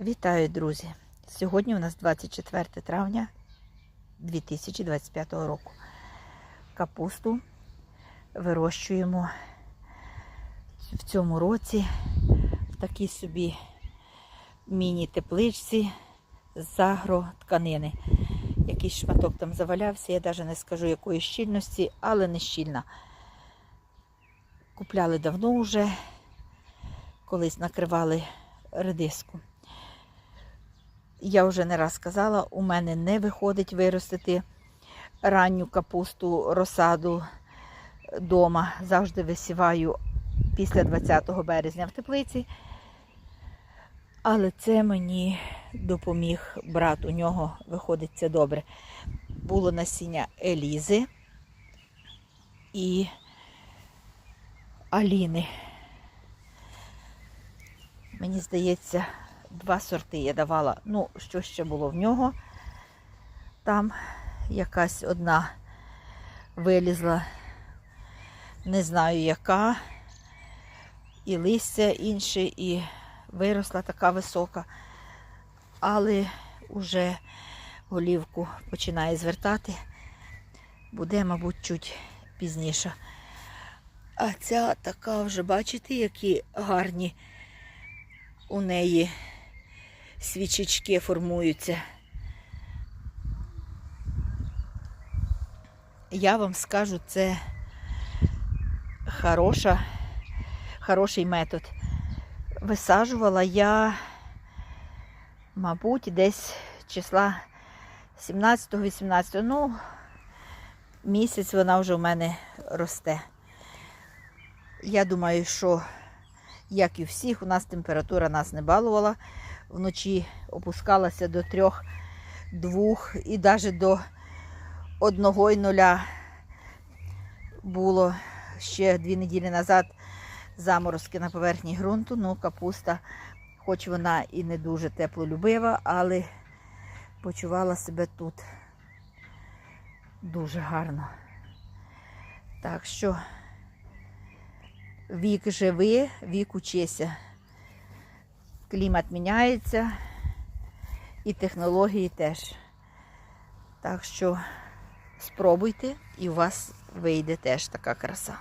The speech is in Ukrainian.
Вітаю, друзі! Сьогодні у нас 24 травня 2025 року. Капусту вирощуємо в цьому році в такій собі міні-тепличці з агротканини. Якийсь шматок там завалявся, я навіть не скажу якої щільності, але не щільна. Купляли давно вже, колись накривали редиску. Я вже не раз сказала, у мене не виходить виростити ранню капусту, розсаду вдома. Завжди висіваю після 20 березня в теплиці. Але це мені допоміг брат. У нього виходить це добре. Було насіння Елізи і Аліни. Мені здається, два сорти я давала. Ну, що ще було в нього? Там якась одна вилізла, не знаю яка, і листя інше, і виросла така висока, але вже голівку починає звертати. Буде, мабуть, чуть пізніше. А ця така вже, бачите, які гарні у неї свічечки формуються. Я вам скажу, це хороша, хороший метод. Висаджувала я, мабуть, десь числа 17-18, ну, місяць вона вже в мене росте. Я думаю, що як і всіх, у нас температура нас не балувала. Вночі опускалася до трьох, двох і навіть до одного і нуля було ще дві неділі назад заморозки на поверхні ґрунту. Ну, капуста, хоч вона і не дуже теплолюбива, але почувала себе тут дуже гарно. Так що вік живи, вік учися. Клімат міняється і технології теж. Так що спробуйте і у вас вийде теж така краса.